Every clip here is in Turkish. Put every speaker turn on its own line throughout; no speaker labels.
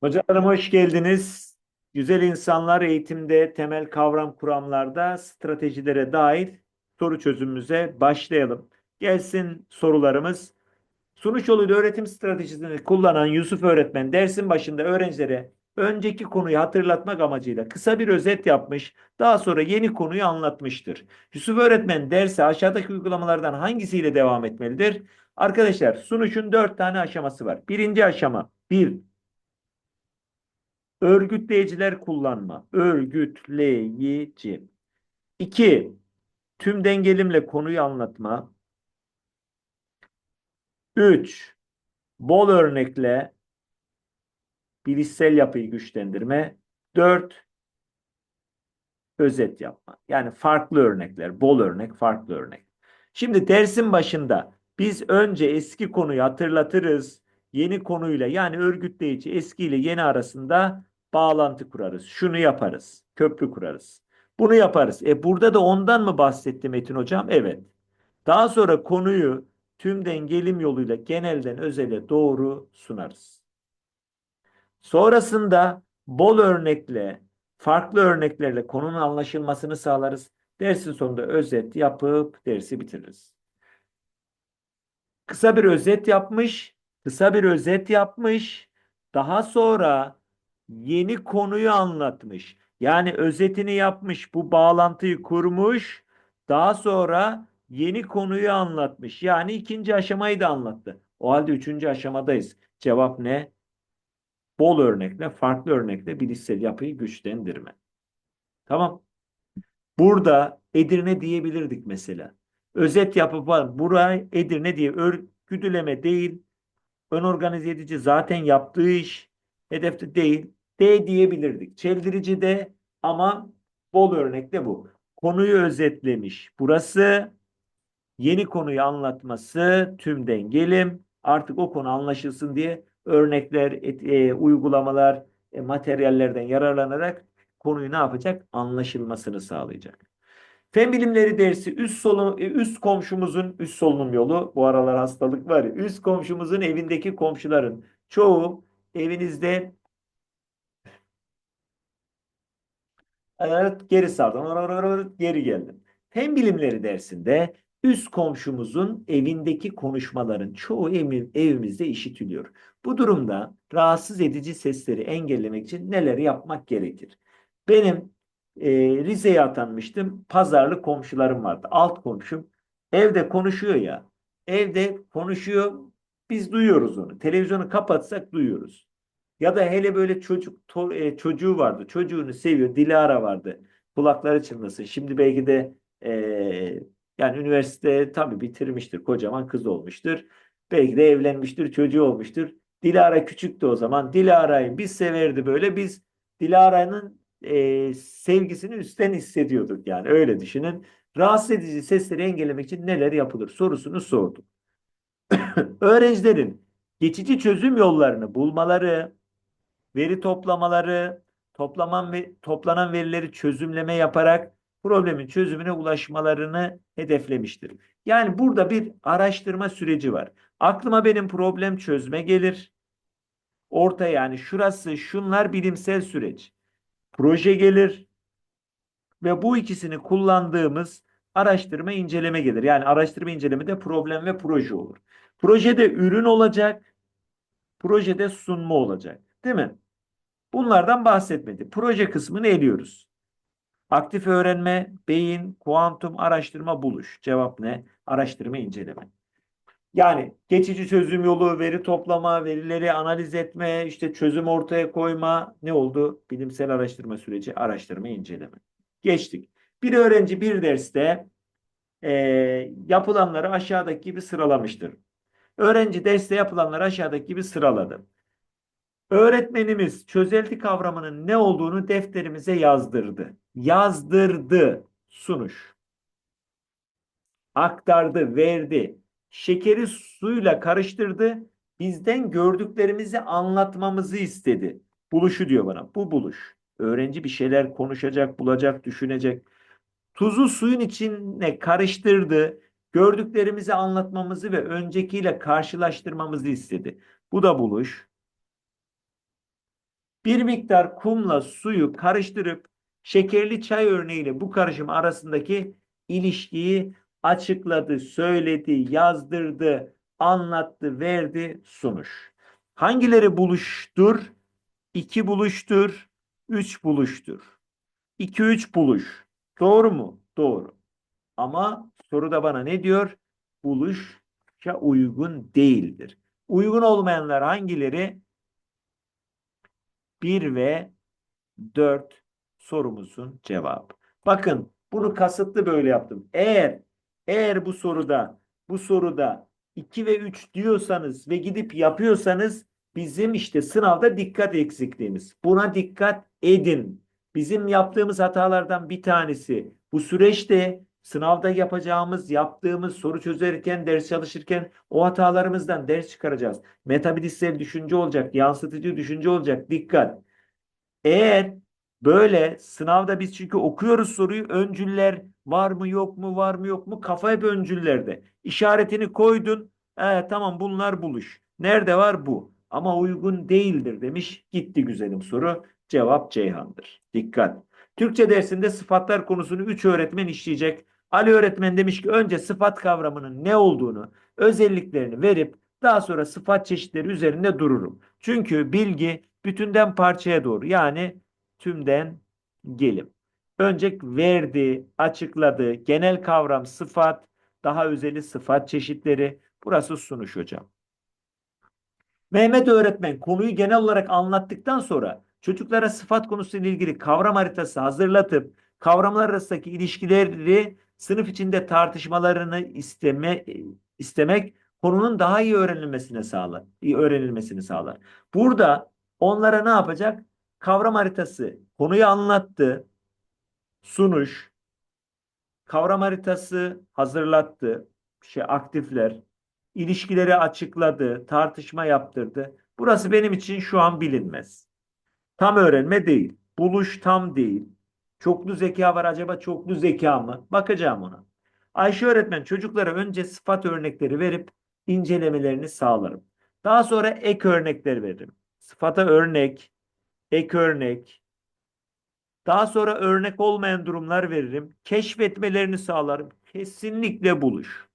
Hocalarım hoş geldiniz. Güzel insanlar eğitimde temel kavram kuramlarda stratejilere dair soru çözümümüze başlayalım. Gelsin sorularımız. Sunuş yoluyla öğretim stratejisini kullanan Yusuf öğretmen dersin başında öğrencilere önceki konuyu hatırlatmak amacıyla kısa bir özet yapmış, daha sonra yeni konuyu anlatmıştır. Yusuf öğretmen derse aşağıdaki uygulamalardan hangisiyle devam etmelidir? Arkadaşlar sunuşun dört tane aşaması var. Birinci aşama bir Örgütleyiciler kullanma. Örgütleyici. İki, tüm dengelimle konuyu anlatma. Üç, bol örnekle bilişsel yapıyı güçlendirme. Dört, özet yapma. Yani farklı örnekler, bol örnek, farklı örnek. Şimdi dersin başında biz önce eski konuyu hatırlatırız. Yeni konuyla yani örgütleyici eski ile yeni arasında bağlantı kurarız. Şunu yaparız. Köprü kurarız. Bunu yaparız. E burada da ondan mı bahsetti Metin hocam? Evet. Daha sonra konuyu tümden gelim yoluyla genelden özele doğru sunarız. Sonrasında bol örnekle, farklı örneklerle konunun anlaşılmasını sağlarız. Dersin sonunda özet yapıp dersi bitiririz. Kısa bir özet yapmış, kısa bir özet yapmış. Daha sonra yeni konuyu anlatmış. Yani özetini yapmış, bu bağlantıyı kurmuş. Daha sonra yeni konuyu anlatmış. Yani ikinci aşamayı da anlattı. O halde üçüncü aşamadayız. Cevap ne? Bol örnekle, farklı örnekle bilişsel yapıyı güçlendirme. Tamam. Burada Edirne diyebilirdik mesela. Özet yapıp var. Buraya Edirne diye örgütüleme değil. Ön organize edici zaten yaptığı iş. Hedefte değil. D diyebilirdik. Çeldirici de ama bol örnekte bu. Konuyu özetlemiş. Burası yeni konuyu anlatması tümden gelim. Artık o konu anlaşılsın diye örnekler, et, e, uygulamalar, e, materyallerden yararlanarak konuyu ne yapacak? Anlaşılmasını sağlayacak. Fen bilimleri dersi üst solunum, e, üst komşumuzun üst solunum yolu bu aralar hastalık var ya üst komşumuzun evindeki komşuların çoğu evinizde Evet, geri sardım. Geri geldim. Fen bilimleri dersinde üst komşumuzun evindeki konuşmaların çoğu ev- evimizde işitiliyor. Bu durumda rahatsız edici sesleri engellemek için neler yapmak gerekir? Benim e, Rize'ye atanmıştım. Pazarlı komşularım vardı. Alt komşum evde konuşuyor ya. Evde konuşuyor. Biz duyuyoruz onu. Televizyonu kapatsak duyuyoruz. Ya da hele böyle çocuk to- e, çocuğu vardı. Çocuğunu seviyor. Dilara vardı. Kulakları çınlasın. Şimdi belki de e, yani üniversite tabii bitirmiştir. Kocaman kız olmuştur. Belki de evlenmiştir. Çocuğu olmuştur. Dilara küçüktü o zaman. Dilara'yı biz severdi böyle. Biz Dilara'nın e, sevgisini üstten hissediyorduk yani. Öyle düşünün. Rahatsız edici sesleri engellemek için neler yapılır sorusunu sorduk. Öğrencilerin geçici çözüm yollarını bulmaları, veri toplamaları, toplanan ve toplanan verileri çözümleme yaparak problemin çözümüne ulaşmalarını hedeflemiştir. Yani burada bir araştırma süreci var. Aklıma benim problem çözme gelir. Orta yani şurası şunlar bilimsel süreç. Proje gelir ve bu ikisini kullandığımız araştırma inceleme gelir. Yani araştırma incelemede problem ve proje olur. Projede ürün olacak, projede sunma olacak. Değil mi? Bunlardan bahsetmedi. Proje kısmını eliyoruz. Aktif öğrenme, beyin, kuantum, araştırma, buluş. Cevap ne? Araştırma, inceleme. Yani geçici çözüm yolu, veri toplama, verileri analiz etme, işte çözüm ortaya koyma ne oldu? Bilimsel araştırma süreci, araştırma, inceleme. Geçtik. Bir öğrenci bir derste e, yapılanları aşağıdaki gibi sıralamıştır. Öğrenci derste yapılanları aşağıdaki gibi sıraladı. Öğretmenimiz çözelti kavramının ne olduğunu defterimize yazdırdı. Yazdırdı. Sunuş. Aktardı, verdi. Şekeri suyla karıştırdı. Bizden gördüklerimizi anlatmamızı istedi. Buluşu diyor bana. Bu buluş. Öğrenci bir şeyler konuşacak, bulacak, düşünecek. Tuzu suyun içine karıştırdı. Gördüklerimizi anlatmamızı ve öncekiyle karşılaştırmamızı istedi. Bu da buluş. Bir miktar kumla suyu karıştırıp şekerli çay örneğiyle bu karışım arasındaki ilişkiyi açıkladı, söyledi, yazdırdı, anlattı, verdi, sunuş. Hangileri buluştur? 2 buluştur, 3 buluştur. 2 3 buluş. Doğru mu? Doğru. Ama soruda bana ne diyor? Buluşça uygun değildir. Uygun olmayanlar hangileri? 1 ve 4 sorumuzun cevabı. Bakın bunu kasıtlı böyle yaptım. Eğer eğer bu soruda bu soruda 2 ve 3 diyorsanız ve gidip yapıyorsanız bizim işte sınavda dikkat eksikliğimiz. Buna dikkat edin. Bizim yaptığımız hatalardan bir tanesi bu süreçte sınavda yapacağımız, yaptığımız soru çözerken, ders çalışırken o hatalarımızdan ders çıkaracağız. Metabilistsel düşünce olacak, yansıtıcı düşünce olacak. Dikkat. Eğer böyle sınavda biz çünkü okuyoruz soruyu öncüller var mı yok mu var mı yok mu kafa hep öncüllerde. İşaretini koydun. E, tamam bunlar buluş. Nerede var bu? Ama uygun değildir demiş. Gitti güzelim soru. Cevap Ceyhan'dır. Dikkat. Türkçe dersinde sıfatlar konusunu 3 öğretmen işleyecek. Ali öğretmen demiş ki önce sıfat kavramının ne olduğunu, özelliklerini verip daha sonra sıfat çeşitleri üzerinde dururum. Çünkü bilgi bütünden parçaya doğru yani tümden gelim. Önce verdi, açıkladı, genel kavram sıfat, daha özeli sıfat çeşitleri. Burası sunuş hocam. Mehmet öğretmen konuyu genel olarak anlattıktan sonra çocuklara sıfat konusuyla ilgili kavram haritası hazırlatıp kavramlar arasındaki ilişkileri sınıf içinde tartışmalarını isteme, istemek konunun daha iyi öğrenilmesine sağlar. iyi öğrenilmesini sağlar. Burada onlara ne yapacak? Kavram haritası konuyu anlattı. Sunuş kavram haritası hazırlattı. Şey aktifler ilişkileri açıkladı, tartışma yaptırdı. Burası benim için şu an bilinmez. Tam öğrenme değil. Buluş tam değil. Çoklu zeka var acaba çoklu zeka mı? Bakacağım ona. Ayşe öğretmen çocuklara önce sıfat örnekleri verip incelemelerini sağlarım. Daha sonra ek örnekler veririm. Sıfata örnek, ek örnek. Daha sonra örnek olmayan durumlar veririm. Keşfetmelerini sağlarım. Kesinlikle buluş.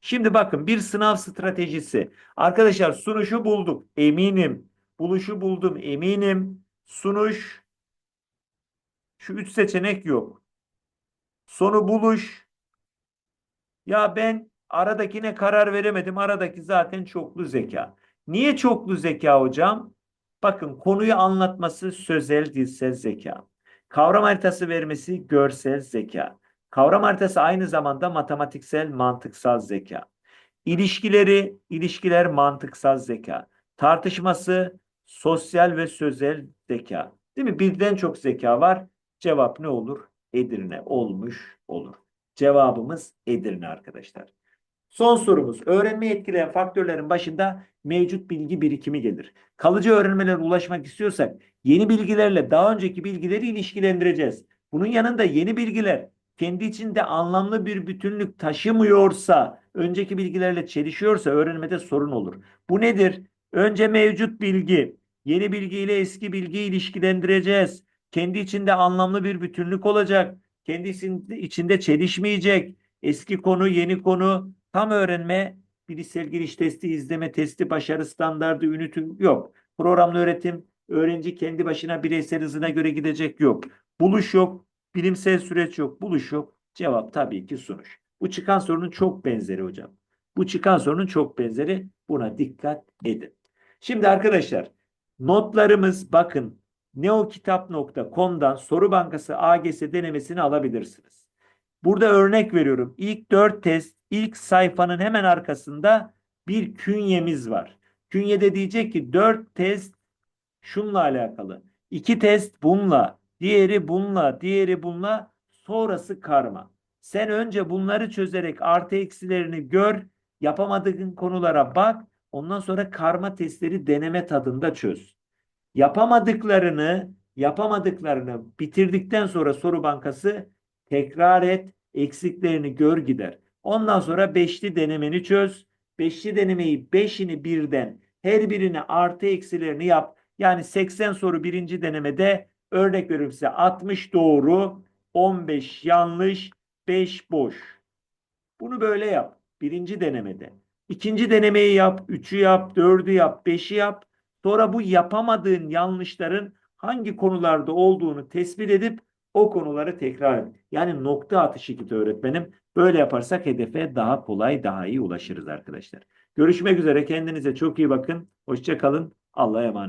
Şimdi bakın bir sınav stratejisi. Arkadaşlar sunuşu bulduk. Eminim. Buluşu buldum. Eminim. Sunuş. Şu üç seçenek yok. Sonu buluş. Ya ben aradakine karar veremedim. Aradaki zaten çoklu zeka. Niye çoklu zeka hocam? Bakın konuyu anlatması sözel dilsel zeka. Kavram haritası vermesi görsel zeka. Kavram haritası aynı zamanda matematiksel mantıksal zeka. İlişkileri, ilişkiler mantıksal zeka. Tartışması sosyal ve sözel zeka. Değil mi? Birden çok zeka var. Cevap ne olur? Edirne olmuş olur. Cevabımız Edirne arkadaşlar. Son sorumuz. Öğrenmeyi etkileyen faktörlerin başında mevcut bilgi birikimi gelir. Kalıcı öğrenmelere ulaşmak istiyorsak yeni bilgilerle daha önceki bilgileri ilişkilendireceğiz. Bunun yanında yeni bilgiler kendi içinde anlamlı bir bütünlük taşımıyorsa, önceki bilgilerle çelişiyorsa öğrenmede sorun olur. Bu nedir? Önce mevcut bilgi, yeni bilgi ile eski bilgiyi ilişkilendireceğiz. Kendi içinde anlamlı bir bütünlük olacak. Kendi içinde çelişmeyecek. Eski konu, yeni konu, tam öğrenme, bilişsel giriş testi, izleme testi, başarı standardı, ünitü yok. Programlı öğretim, öğrenci kendi başına bireysel hızına göre gidecek yok. Buluş yok, Bilimsel süreç yok, buluş yok. Cevap tabii ki sunuş. Bu çıkan sorunun çok benzeri hocam. Bu çıkan sorunun çok benzeri. Buna dikkat edin. Şimdi arkadaşlar notlarımız bakın neokitap.com'dan soru bankası AGS denemesini alabilirsiniz. Burada örnek veriyorum. İlk 4 test ilk sayfanın hemen arkasında bir künyemiz var. Künyede diyecek ki 4 test şunla alakalı. 2 test bununla, Diğeri bununla, diğeri bununla, sonrası karma. Sen önce bunları çözerek artı eksilerini gör, yapamadığın konulara bak, ondan sonra karma testleri deneme tadında çöz. Yapamadıklarını, yapamadıklarını bitirdikten sonra soru bankası tekrar et, eksiklerini gör gider. Ondan sonra beşli denemeni çöz. Beşli denemeyi beşini birden her birine artı eksilerini yap. Yani 80 soru birinci denemede örnek veriyorum size 60 doğru, 15 yanlış, 5 boş. Bunu böyle yap. Birinci denemede. İkinci denemeyi yap, üçü yap, dördü yap, beşi yap. Sonra bu yapamadığın yanlışların hangi konularda olduğunu tespit edip o konuları tekrar et. Yani nokta atışı git öğretmenim. Böyle yaparsak hedefe daha kolay, daha iyi ulaşırız arkadaşlar. Görüşmek üzere. Kendinize çok iyi bakın. Hoşça kalın. Allah'a emanet.